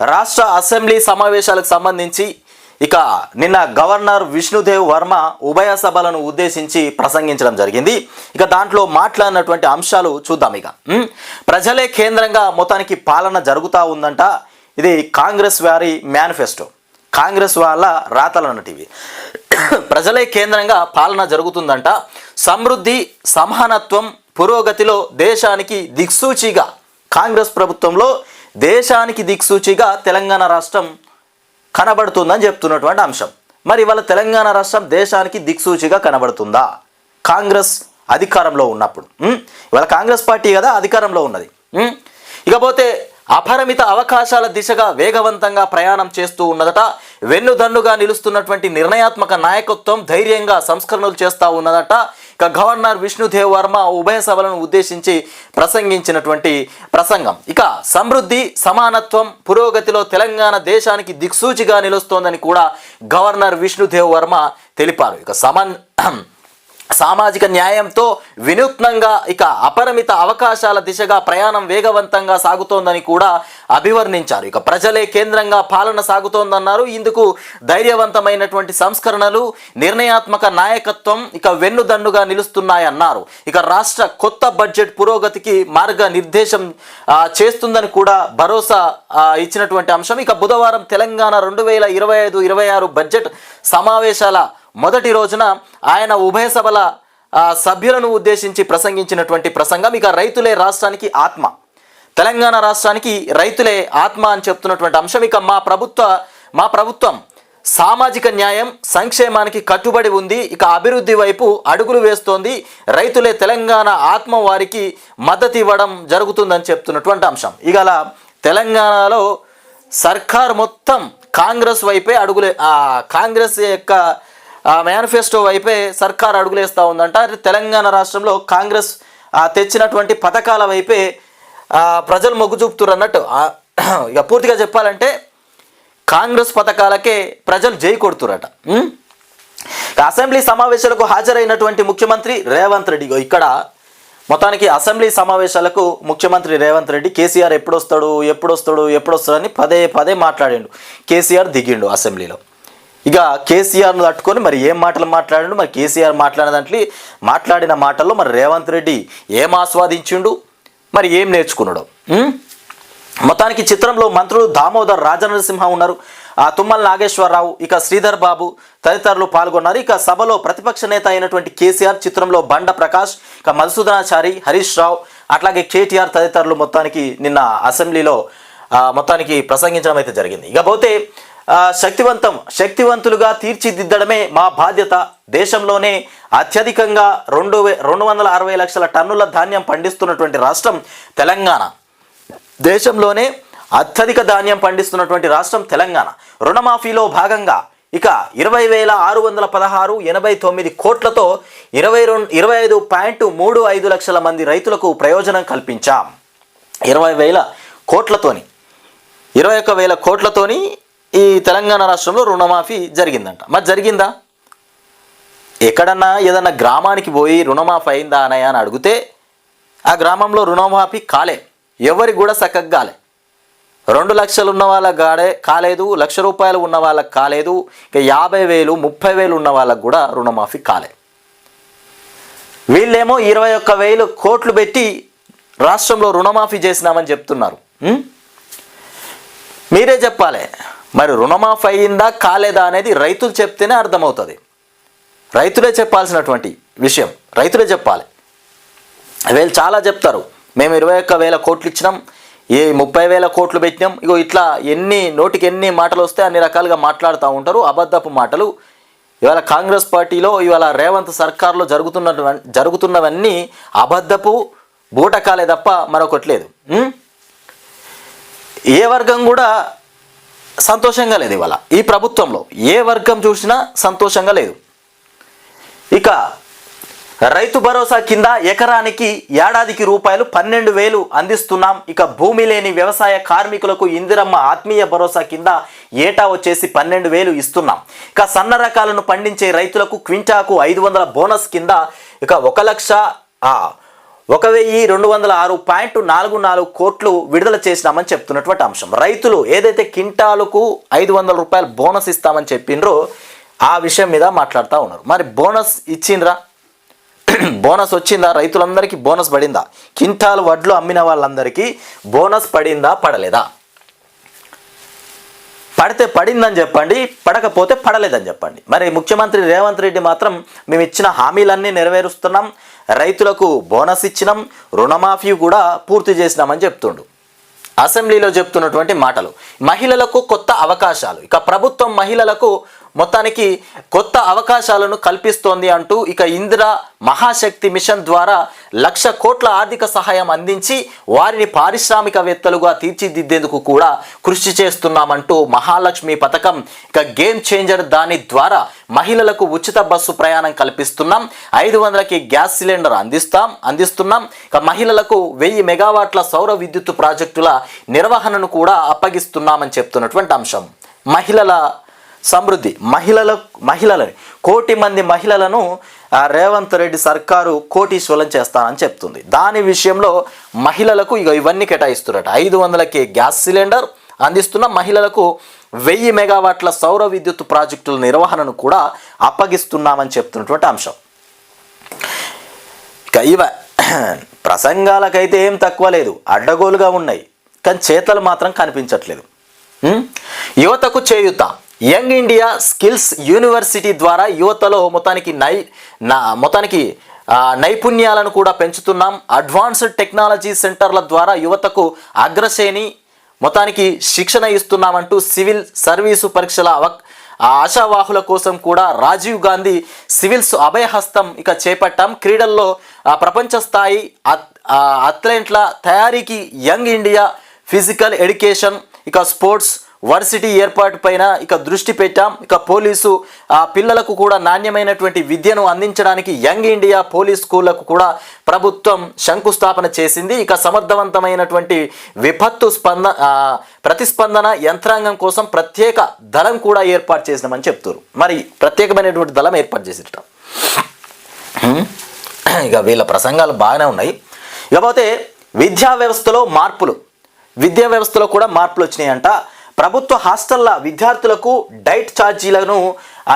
రాష్ట్ర అసెంబ్లీ సమావేశాలకు సంబంధించి ఇక నిన్న గవర్నర్ విష్ణుదేవ్ వర్మ ఉభయ సభలను ఉద్దేశించి ప్రసంగించడం జరిగింది. ఇక దాంట్లో మాట్లాడినటువంటి అంశాలు చూద్దాం ఇక. ప్రజలే కేంద్రంగా మొత్తానికి పాలన జరుగుతూ ఉందంట. ఇది కాంగ్రెస్ వారి మేనిఫెస్టో. కాంగ్రెస్ వాళ్ళ రాతలు ప్రజలే కేంద్రంగా పాలన జరుగుతుందంట. సమృద్ధి సమానత్వం పురోగతిలో దేశానికి దిక్సూచిగా కాంగ్రెస్ ప్రభుత్వంలో దేశానికి దిక్సూచిగా తెలంగాణ రాష్ట్రం కనబడుతుందని చెప్తున్నటువంటి అంశం. మరి ఇవాళ తెలంగాణ రాష్ట్రం దేశానికి దిక్సూచిగా కనబడుతుందా? కాంగ్రెస్ అధికారంలో ఉన్నప్పుడు. ఇవాళ కాంగ్రెస్ పార్టీ కదా అధికారంలో ఉన్నది. ఇకపోతే అపరిమిత అవకాశాల దిశగా వేగవంతంగా ప్రయాణం చేస్తూ ఉన్నదట వెన్నుదన్నుగా నిలుస్తున్నటువంటి నిర్ణయాత్మక నాయకత్వం ధైర్యంగా సంస్కరణలు చేస్తూ ఉన్నదట గవర్నర్ విష్ణుదేవ్ వర్మ ఉభయ సభలను ఉద్దేశించి ప్రసంగించినటువంటి ప్రసంగం. ఇక సమృద్ధి సమానత్వం పురోగతిలో తెలంగాణ దేశానికి దిక్సూచిగా నిలుస్తోందని కూడా గవర్నర్ విష్ణుదేవ్ వర్మ తెలిపారు. ఇక సమన్ సామాజిక న్యాయంతో వినూత్నంగా ఇక అపరిమిత అవకాశాల దిశగా ప్రయాణం వేగవంతంగా సాగుతోందని కూడా అభివర్ణించారు. ఇక ప్రజలే కేంద్రంగా పాలన సాగుతోందన్నారు. ఇందుకు ధైర్యవంతమైనటువంటి సంస్కరణలు నిర్ణయాత్మక నాయకత్వం ఇక వెన్నుదన్నుగా నిలుస్తున్నాయన్నారు. ఇక రాష్ట్ర కొత్త బడ్జెట్ పురోగతికి మార్గ నిర్దేశం చేస్తుందని కూడా భరోసా ఇచ్చినటువంటి అంశం. ఇక బుధవారం తెలంగాణ రెండు వేల ఇరవై ఐదు ఇరవై ఆరు బడ్జెట్ సమావేశాల మొదటి రోజున ఆయన ఉభయ సభల సభ్యులను ఉద్దేశించి ప్రసంగించినటువంటి ప్రసంగం ఇక రైతులే రాష్ట్రానికి ఆత్మ. తెలంగాణ రాష్ట్రానికి రైతులే ఆత్మ అని చెప్తున్నటువంటి అంశం ఇక మా ప్రభుత్వ మా ప్రభుత్వం సామాజిక న్యాయం సంక్షేమానికి కట్టుబడి ఉంది ఇక అభివృద్ధి వైపు అడుగులు వేస్తోంది రైతులే తెలంగాణ ఆత్మ వారికి మద్దతు ఇవ్వడం జరుగుతుందని చెప్తున్నటువంటి అంశం. ఇక అలా తెలంగాణలో సర్కార్ మొత్తం కాంగ్రెస్ వైపే అడుగులే కాంగ్రెస్ యొక్క మేనిఫెస్టో వైపే సర్కార్ అడుగులేస్తూ ఉందంట. తెలంగాణ రాష్ట్రంలో కాంగ్రెస్ తెచ్చినటువంటి పథకాల వైపే ప్రజలు మొగ్గు చూపుతున్నారు అన్నట్టు ఇక పూర్తిగా చెప్పాలంటే కాంగ్రెస్ పథకాలకే ప్రజలు జై కొడుతురట. అసెంబ్లీ సమావేశాలకు హాజరైనటువంటి ముఖ్యమంత్రి రేవంత్ రెడ్డి. ఇక్కడ మొత్తానికి అసెంబ్లీ సమావేశాలకు ముఖ్యమంత్రి రేవంత్ రెడ్డి కేసీఆర్ ఎప్పుడొస్తాడు ఎప్పుడొస్తాడు ఎప్పుడొస్తాడు అని పదే పదే మాట్లాడిండు. కేసీఆర్ దిగిండు అసెంబ్లీలో. ఇక కేసీఆర్ను తట్టుకొని మరి ఏం మాటలు మాట్లాడిండు? మరి కేసీఆర్ మాట్లాడిన దాంట్లో మాట్లాడిన మాటల్లో మరి రేవంత్ రెడ్డి ఏం ఆస్వాదించిండు? మరి ఏం నేర్చుకున్నాడు? మొత్తానికి చిత్రంలో మంత్రులు దామోదర్ రాజనరసింహ ఉన్నారు. ఆ తుమ్మల నాగేశ్వరరావు ఇక శ్రీధర్ బాబు తదితరులు పాల్గొన్నారు. ఇక సభలో ప్రతిపక్ష నేత అయినటువంటి కేసీఆర్ చిత్రంలో బండ ప్రకాష్ ఇక మధుసూదనాచారి హరీష్ రావు అట్లాగే కేటీఆర్ తదితరులు మొత్తానికి నిన్న అసెంబ్లీలో మొత్తానికి ప్రసంగించడం అయితే జరిగింది. ఇకపోతే శక్తివంతం శక్తివంతులుగా తీర్చిదిద్దడమే మా బాధ్యత. దేశంలోనే అత్యధికంగా రెండు రెండు వందల అరవై లక్షల టన్నుల ధాన్యం పండిస్తున్నటువంటి రాష్ట్రం తెలంగాణ. దేశంలోనే అత్యధిక ధాన్యం పండిస్తున్నటువంటి రాష్ట్రం తెలంగాణ. రుణమాఫీలో భాగంగా ఇక ఇరవై వేల ఆరు వందల పదహారు ఎనభై తొమ్మిది కోట్లతో ఇరవై రెండు ఇరవై ఐదు పాయింట్ మూడు ఐదు లక్షల మంది రైతులకు ప్రయోజనం కల్పించాం. ఇరవై వేల కోట్లతోని ఇరవై ఒక్క వేల కోట్లతోని ఈ తెలంగాణ రాష్ట్రంలో రుణమాఫీ జరిగిందంట. మరి జరిగిందా? ఎక్కడన్నా ఏదన్నా గ్రామానికి పోయి రుణమాఫీ అయిందా అనయ్య అని అడిగితే ఆ గ్రామంలో రుణమాఫీ కాలే. ఎవరికి కూడా చక్కగా కాలే. రెండు లక్షలు ఉన్న వాళ్ళకి కాడే కాలేదు. లక్ష రూపాయలు ఉన్న వాళ్ళకి కాలేదు. ఇక యాభై వేలు ముప్పై వేలు ఉన్న వాళ్ళకి కూడా రుణమాఫీ కాలే. వీళ్ళేమో ఇరవై ఒక్క వేలు కోట్లు పెట్టి రాష్ట్రంలో రుణమాఫీ చేసినామని చెప్తున్నారు. మీరే చెప్పాలి. మరి రుణమాఫీ అయ్యిందా కాలేదా అనేది రైతులు చెప్తేనే అర్థమవుతుంది. రైతులే చెప్పాల్సినటువంటి విషయం రైతులే చెప్పాలి. వీళ్ళు చాలా చెప్తారు మేము ఇరవై ఒక్క వేల కోట్లు ఇచ్చినాం ఏ ముప్పై వేల కోట్లు పెట్టినాం ఇగో ఇట్లా ఎన్ని నోటికి ఎన్ని మాటలు వస్తే అన్ని రకాలుగా మాట్లాడుతూ ఉంటారు అబద్ధపు మాటలు. ఇవాళ కాంగ్రెస్ పార్టీలో ఇవాళ రేవంత్ సర్కార్లో జరుగుతున్న జరుగుతున్నవన్నీ అబద్ధపు బూటకాలే తప్ప మరొకటి లేదు. ఏ వర్గం కూడా సంతోషంగా లేదు ఇవాళ. ఈ ప్రభుత్వంలో ఏ వర్గం చూసినా సంతోషంగా లేదు. ఇక రైతు భరోసా కింద ఎకరానికి ఏడాదికి రూపాయలు పన్నెండు వేలు అందిస్తున్నాం. ఇక భూమి లేని వ్యవసాయ కార్మికులకు ఇందిరమ్మ ఆత్మీయ భరోసా కింద ఏటా వచ్చేసి పన్నెండు వేలు ఇస్తున్నాం. ఇక సన్న రకాలను పండించే రైతులకు క్వింటాకు ఐదు వందల బోనస్ కింద ఇక ఒక లక్ష ఒక వెయ్యి రెండు వందల ఆరు పాయింట్ నాలుగు నాలుగు కోట్లు విడుదల చేసినామని చెప్తున్నటువంటి అంశం. రైతులు ఏదైతే కింటాలకు ఐదు వందల రూపాయలు బోనస్ ఇస్తామని చెప్పిండ్రో ఆ విషయం మీద మాట్లాడుతూ ఉన్నారు. మరి బోనస్ ఇచ్చిండ్రా? బోనస్ వచ్చిందా? రైతులందరికీ బోనస్ పడిందా? కింటాలు వడ్లు అమ్మిన వాళ్ళందరికీ బోనస్ పడిందా పడలేదా? పడితే పడిందని చెప్పండి పడకపోతే పడలేదని చెప్పండి. మరి ముఖ్యమంత్రి రేవంత్ రెడ్డి మాత్రం మేము ఇచ్చిన హామీలన్నీ నెరవేరుస్తున్నాం. రైతులకు బోనస్ ఇచ్చినాం రుణమాఫీ కూడా పూర్తి చేసినామని చెప్తుండు. అసెంబ్లీలో చెప్తున్నటువంటి మాటలు మహిళలకు కొత్త అవకాశాలు. ఇక ప్రభుత్వం మహిళలకు మొత్తానికి కొత్త అవకాశాలను కల్పిస్తోంది అంటూ ఇక ఇందిరా మహాశక్తి మిషన్ ద్వారా లక్ష కోట్ల ఆర్థిక సహాయం అందించి వారిని పారిశ్రామికవేత్తలుగా తీర్చిదిద్దేందుకు కూడా కృషి చేస్తున్నామంటూ మహాలక్ష్మి పథకం ఇక గేమ్ చేంజర్ దాని ద్వారా మహిళలకు ఉచిత బస్సు ప్రయాణం కల్పిస్తున్నాం. ఐదు వందలకి గ్యాస్ సిలిండర్ అందిస్తాం అందిస్తున్నాం. ఇక మహిళలకు వెయ్యి మెగావాట్ల సౌర విద్యుత్ ప్రాజెక్టుల నిర్వహణను కూడా అప్పగిస్తున్నామని చెప్తున్నటువంటి అంశం. మహిళల సమృద్ధి. మహిళల మహిళలని కోటి మంది మహిళలను రేవంత్ రెడ్డి సర్కారు కోటీశ్వరం చేస్తానని చెప్తుంది. దాని విషయంలో మహిళలకు ఇక ఇవన్నీ కేటాయిస్తున్నట్టు ఐదు వందలకి గ్యాస్ సిలిండర్ అందిస్తున్న మహిళలకు వెయ్యి మెగావాట్ల సౌర విద్యుత్ ప్రాజెక్టుల నిర్వహణను కూడా అప్పగిస్తున్నామని చెప్తున్నటువంటి అంశం. ఇక ఇవ ప్రసంగాలకైతే ఏం తక్కువ లేదు. అడ్డగోలుగా ఉన్నాయి. కానీ చేతలు మాత్రం కనిపించట్లేదు. యువతకు చేయుత. యంగ్ ఇండియా స్కిల్స్ యూనివర్సిటీ ద్వారా యువతలో మొత్తానికి నై నా మొత్తానికి నైపుణ్యాలను కూడా పెంచుతున్నాం. అడ్వాన్స్డ్ టెక్నాలజీ సెంటర్ల ద్వారా యువతకు అగ్రశ్రేణి మొత్తానికి శిక్షణ ఇస్తున్నామంటూ సివిల్ సర్వీసు పరీక్షల ఆ ఆశావాహుల కోసం కూడా రాజీవ్ గాంధీ సివిల్స్ అభయహస్తం ఇక చేపట్టాం. క్రీడల్లో ప్రపంచ స్థాయి అత్- అథ్లెట్ల తయారీకి యంగ్ ఇండియా ఫిజికల్ ఎడ్యుకేషన్ ఇక స్పోర్ట్స్ వర్సిటీ ఏర్పాటు పైన ఇక దృష్టి పెట్టాం. ఇక పోలీసు ఆ పిల్లలకు కూడా నాణ్యమైనటువంటి విద్యను అందించడానికి యంగ్ ఇండియా పోలీస్ స్కూళ్ళకు కూడా ప్రభుత్వం శంకుస్థాపన చేసింది. ఇక సమర్థవంతమైనటువంటి విపత్తు స్పంద ప్రతిస్పందన యంత్రాంగం కోసం ప్రత్యేక దళం కూడా ఏర్పాటు చేసినామని చెప్తారు మరి ప్రత్యేకమైనటువంటి దళం ఏర్పాటు చేసిట ఇక వీళ్ళ ప్రసంగాలు బాగానే ఉన్నాయి. ఇకపోతే విద్యా వ్యవస్థలో మార్పులు. విద్యా వ్యవస్థలో కూడా మార్పులు వచ్చినాయంట. ప్రభుత్వ హాస్టల్ల విద్యార్థులకు డైట్ ఛార్జీలను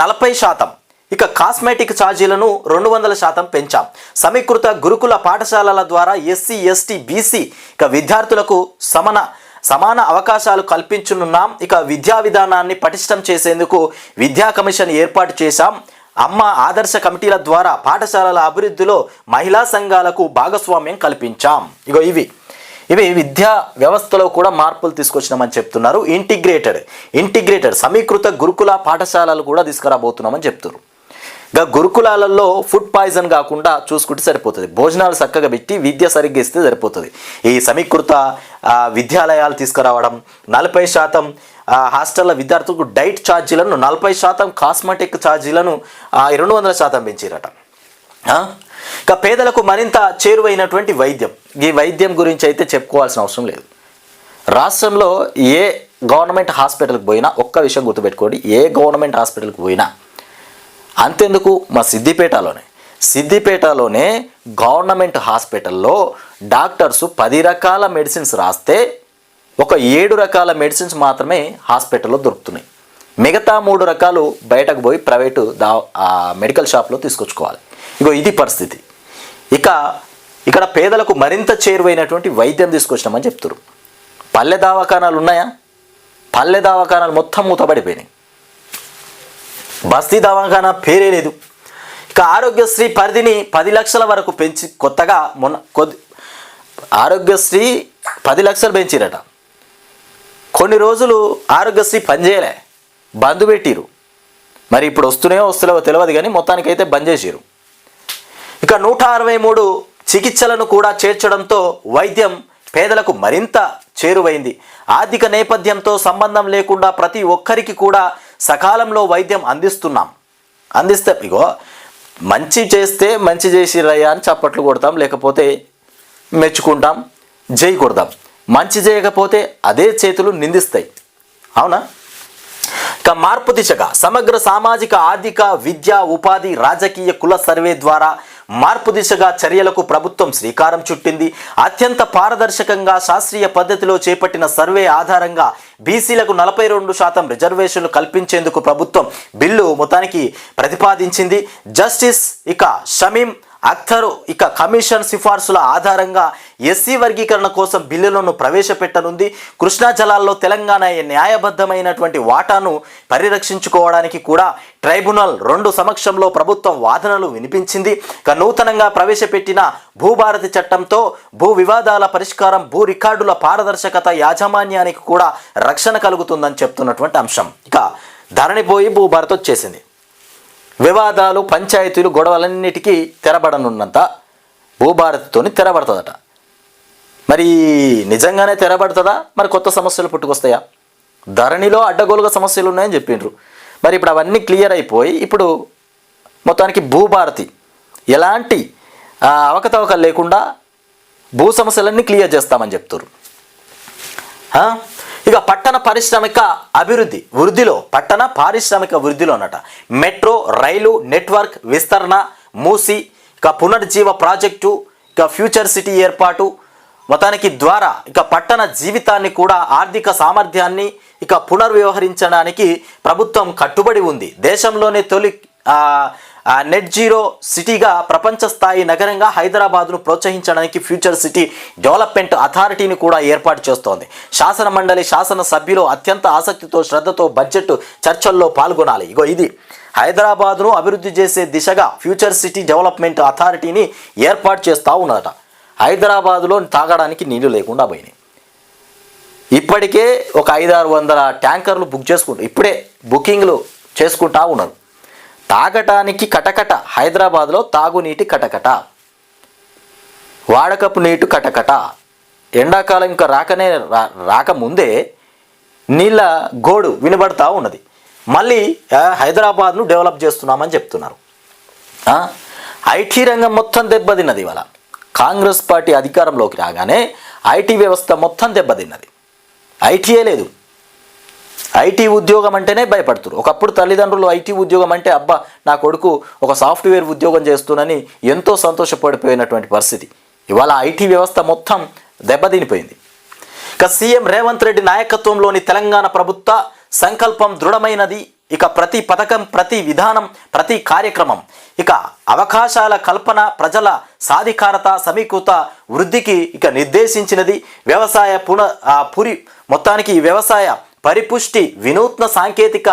నలభై శాతం. ఇక కాస్మెటిక్ ఛార్జీలను రెండు వందల శాతం పెంచాం. సమీకృత గురుకుల పాఠశాలల ద్వారా ఎస్సీ ఎస్టీ బీసీ ఇక విద్యార్థులకు సమన సమాన అవకాశాలు కల్పించనున్నాం. ఇక విద్యా విధానాన్ని పటిష్టం చేసేందుకు విద్యా కమిషన్ ఏర్పాటు చేశాం. అమ్మ ఆదర్శ కమిటీల ద్వారా పాఠశాలల అభివృద్ధిలో మహిళా సంఘాలకు భాగస్వామ్యం కల్పించాం. ఇగో ఇవి. ఇవి విద్యా వ్యవస్థలో కూడా మార్పులు తీసుకొచ్చినామని చెప్తున్నారు. ఇంటిగ్రేటెడ్ ఇంటిగ్రేటెడ్ సమీకృత గురుకుల పాఠశాలలు కూడా తీసుకురాబోతున్నామని చెప్తున్నారు ఇంకా గురుకులాలలో ఫుడ్ పాయిజన్ కాకుండా చూసుకుంటే సరిపోతుంది. భోజనాలు చక్కగా పెట్టి విద్య సరిగ్గా ఇస్తే సరిపోతుంది. ఈ సమీకృత విద్యాలయాలు తీసుకురావడం నలభై శాతం హాస్టల్ల విద్యార్థులకు డైట్ ఛార్జీలను నలభై శాతం కాస్మెటిక్ ఛార్జీలను రెండు వందల శాతం పెంచారట. ఆ? ఇక పేదలకు మరింత చేరువైనటువంటి వైద్యం. ఈ వైద్యం గురించి అయితే చెప్పుకోవాల్సిన అవసరం లేదు. రాష్ట్రంలో ఏ గవర్నమెంట్ హాస్పిటల్కి పోయినా ఒక్క విషయం గుర్తుపెట్టుకోండి ఏ గవర్నమెంట్ హాస్పిటల్కి పోయినా అంతెందుకు మా సిద్దిపేటలోనే. సిద్దిపేటలోనే గవర్నమెంట్ హాస్పిటల్లో డాక్టర్స్ పది రకాల మెడిసిన్స్ రాస్తే ఒక ఏడు రకాల మెడిసిన్స్ మాత్రమే హాస్పిటల్లో దొరుకుతున్నాయి. మిగతా మూడు రకాలు బయటకు పోయి ప్రైవేటు దా మెడికల్ షాప్లో తీసుకొచ్చుకోవాలి. ఇగో ఇది పరిస్థితి. ఇక ఇక్కడ పేదలకు మరింత చేరువైనటువంటి వైద్యం తీసుకొచ్చినామని చెప్తారు పల్లె దవాఖానాలు ఉన్నాయా? పల్లె దవాఖానాలు మొత్తం మూతపడిపోయినాయి. బస్తీ దవాఖానా పేరే లేదు. ఇక ఆరోగ్యశ్రీ పరిధిని పది లక్షల వరకు పెంచి కొత్తగా మొన్న కొద్ది ఆరోగ్యశ్రీ పది లక్షలు పెంచిరట. కొన్ని రోజులు ఆరోగ్యశ్రీ పనిచేయలే బంద్ పెట్టిరు మరి ఇప్పుడు వస్తున్నాయో వస్తలేవో తెలియదు కానీ మొత్తానికైతే బంద్ చేసిరు ఇక నూట అరవై మూడు చికిత్సలను కూడా చేర్చడంతో వైద్యం పేదలకు మరింత చేరువైంది. ఆర్థిక నేపథ్యంతో సంబంధం లేకుండా ప్రతి ఒక్కరికి కూడా సకాలంలో వైద్యం అందిస్తున్నాం. అందిస్తే ఇగో మంచి చేస్తే మంచి చేసిరయ్యా అని చప్పట్లు కొడతాం లేకపోతే మెచ్చుకుంటాం జై కొడతాం. మంచి చేయకపోతే అదే చేతులు నిందిస్తాయి. అవునా? ఇక మార్పు దిశగా సమగ్ర సామాజిక ఆర్థిక విద్య ఉపాధి రాజకీయ కుల సర్వే ద్వారా మార్పు దిశగా చర్యలకు ప్రభుత్వం శ్రీకారం చుట్టింది. అత్యంత పారదర్శకంగా శాస్త్రీయ పద్ధతిలో చేపట్టిన సర్వే ఆధారంగా బీసీలకు నలభై రెండు శాతం రిజర్వేషన్లు కల్పించేందుకు ప్రభుత్వం బిల్లు మొత్తానికి ప్రతిపాదించింది. జస్టిస్ ఇక షమీం అక్తరు ఇక కమిషన్ సిఫార్సుల ఆధారంగా ఎస్సీ వర్గీకరణ కోసం బిల్లులను ప్రవేశపెట్టనుంది. కృష్ణా జలాల్లో తెలంగాణ న్యాయబద్ధమైనటువంటి వాటాను పరిరక్షించుకోవడానికి కూడా ట్రైబ్యునల్ రెండు సమక్షంలో ప్రభుత్వం వాదనలు వినిపించింది. ఇక నూతనంగా ప్రవేశపెట్టిన భూభారతి చట్టంతో భూ వివాదాల పరిష్కారం భూ రికార్డుల పారదర్శకత యాజమాన్యానికి కూడా రక్షణ కలుగుతుందని చెప్తున్నటువంటి అంశం. ఇక ధరణిపోయి భూభారత్ వచ్చేసింది. వివాదాలు పంచాయతీలు గొడవలన్నిటికీ తెరబడనున్నంత భూభారతితోని తెరబడుతుందట. మరి నిజంగానే తెరబడుతుందా? మరి కొత్త సమస్యలు పుట్టుకొస్తాయా? ధరణిలో అడ్డగోలుగా సమస్యలు ఉన్నాయని చెప్పిండ్రు. మరి ఇప్పుడు అవన్నీ క్లియర్ అయిపోయి ఇప్పుడు మొత్తానికి భూభారతి ఎలాంటి అవకతవకలు లేకుండా భూ సమస్యలన్నీ క్లియర్ చేస్తామని చెప్తారు ఇక పట్టణ పారిశ్రామిక అభివృద్ధి వృద్ధిలో పట్టణ పారిశ్రామిక వృద్ధిలో అనట మెట్రో రైలు నెట్వర్క్ విస్తరణ మూసి ఇక పునర్జీవ ప్రాజెక్టు ఇక ఫ్యూచర్ సిటీ ఏర్పాటు మొత్తానికి ద్వారా ఇక పట్టణ జీవితాన్ని కూడా ఆర్థిక సామర్థ్యాన్ని ఇక పునర్వ్యవహరించడానికి ప్రభుత్వం కట్టుబడి ఉంది. దేశంలోనే తొలి ఆ, నెట్ జీరో సిటీగా ప్రపంచ స్థాయి నగరంగా హైదరాబాద్ను ప్రోత్సహించడానికి ఫ్యూచర్ సిటీ డెవలప్మెంట్ అథారిటీని కూడా ఏర్పాటు చేస్తోంది. శాసన మండలి శాసన సభ్యులు అత్యంత ఆసక్తితో శ్రద్ధతో బడ్జెట్ చర్చల్లో పాల్గొనాలి. ఇగో ఇది. హైదరాబాద్ను అభివృద్ధి చేసే దిశగా ఫ్యూచర్ సిటీ డెవలప్మెంట్ అథారిటీని ఏర్పాటు చేస్తూ ఉన్నదట. హైదరాబాద్లో తాగడానికి నీళ్ళు లేకుండా పోయినాయి. ఇప్పటికే ఒక ఐదారు వందల ట్యాంకర్లు బుక్ చేసుకుంటారు ఇప్పుడే బుకింగ్లు చేసుకుంటా ఉన్నారు. తాగటానికి కటకట. హైదరాబాద్లో తాగునీటి కటకట. వాడకపు నీటి కటకట. ఎండాకాలం ఇంకా రాకనే రా రాకముందే నీళ్ళ గోడు వినబడతా ఉన్నది. మళ్ళీ హైదరాబాద్ను డెవలప్ చేస్తున్నామని చెప్తున్నారు. ఐటీ రంగం మొత్తం దెబ్బతిన్నది ఇవాళ. కాంగ్రెస్ పార్టీ అధికారంలోకి రాగానే ఐటీ వ్యవస్థ మొత్తం దెబ్బతిన్నది. ఐటీయే లేదు. ఐటీ ఉద్యోగం అంటేనే భయపడుతురు. ఒకప్పుడు తల్లిదండ్రులు ఐటీ ఉద్యోగం అంటే అబ్బా నా కొడుకు ఒక సాఫ్ట్వేర్ ఉద్యోగం చేస్తున్నని ఎంతో సంతోషపడిపోయినటువంటి పరిస్థితి. ఇవాళ ఐటీ వ్యవస్థ మొత్తం దెబ్బతినిపోయింది. ఇక సీఎం రేవంత్ రెడ్డి నాయకత్వంలోని తెలంగాణ ప్రభుత్వ సంకల్పం దృఢమైనది. ఇక ప్రతి పథకం ప్రతి విధానం ప్రతి కార్యక్రమం ఇక అవకాశాల కల్పన ప్రజల సాధికారత సమీకృత వృద్ధికి ఇక నిర్దేశించినది. వ్యవసాయ పున పురి మొత్తానికి ఈ వ్యవసాయ పరిపుష్టి వినూత్న సాంకేతిక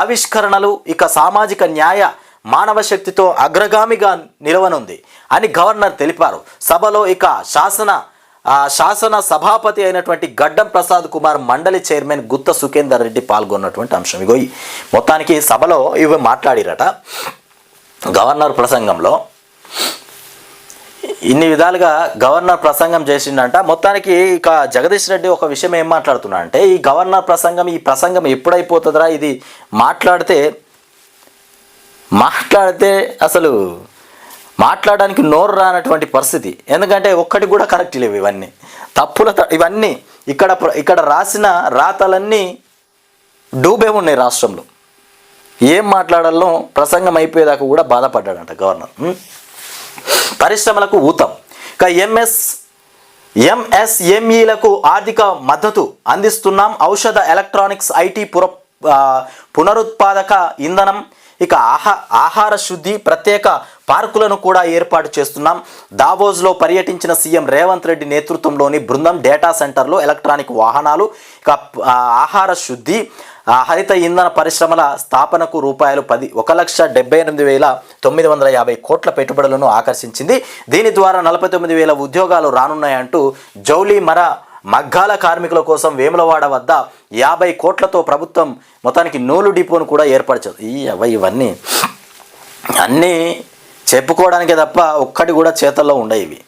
ఆవిష్కరణలు ఇక సామాజిక న్యాయ మానవ శక్తితో అగ్రగామిగా నిలవనుంది అని గవర్నర్ తెలిపారు. సభలో ఇక శాసన శాసన సభాపతి అయినటువంటి గడ్డం ప్రసాద్ కుమార్ మండలి చైర్మన్ గుత్త సుఖేందర్ రెడ్డి పాల్గొన్నటువంటి అంశం. ఇగో మొత్తానికి సభలో ఇవి మాట్లాడిరట. గవర్నర్ ప్రసంగంలో ఇన్ని విధాలుగా గవర్నర్ ప్రసంగం చేసిండంట. మొత్తానికి ఇక జగదీష్ రెడ్డి ఒక విషయం ఏం మాట్లాడుతున్నా అంటే ఈ గవర్నర్ ప్రసంగం ఈ ప్రసంగం ఎప్పుడైపోతుందిరా ఇది మాట్లాడితే మాట్లాడితే అసలు మాట్లాడడానికి నోరు రానటువంటి పరిస్థితి. ఎందుకంటే ఒక్కటి కూడా కరెక్ట్ లేవు ఇవన్నీ. తప్పుల త- ఇవన్నీ ఇక్కడ ప్ర- ఇక్కడ రాసిన రాతలన్నీ డూబే ఉన్నాయి రాష్ట్రంలో. ఏం మాట్లాడాలో ప్రసంగం అయిపోయేదాకా కూడా బాధపడ్డాడంట గవర్నర్. పరిశ్రమలకు ఊతం. ఇక ఎంఎస్ ఎంఎస్ఎంఈలకు ఆర్థిక మద్దతు అందిస్తున్నాం. ఔషధ ఎలక్ట్రానిక్స్ ఐటీ పుర పునరుత్పాదక ఇంధనం ఇక ఆహా ఆహార శుద్ధి ప్రత్యేక పార్కులను కూడా ఏర్పాటు చేస్తున్నాం. దావోజ్లో పర్యటించిన సీఎం రేవంత్ రెడ్డి నేతృత్వంలోని బృందం డేటా సెంటర్లో ఎలక్ట్రానిక్ వాహనాలు ఇక ఆహార శుద్ధి ఆ, హరిత ఇంధన పరిశ్రమల స్థాపనకు రూపాయలు పది ఒక లక్ష డెబ్బై ఎనిమిది వేల తొమ్మిది వందల యాభై కోట్ల పెట్టుబడులను ఆకర్షించింది. దీని ద్వారా నలభై తొమ్మిది వేల ఉద్యోగాలు రానున్నాయంటూ జౌలి మర మగ్గాల కార్మికుల కోసం వేములవాడ వద్ద యాభై కోట్లతో ప్రభుత్వం మొత్తానికి నూలు డిపోను కూడా ఏర్పరచదు. ఈ అవ ఇవన్నీ అన్నీ చెప్పుకోవడానికే తప్ప ఒక్కటి కూడా చేతల్లో ఉండేవి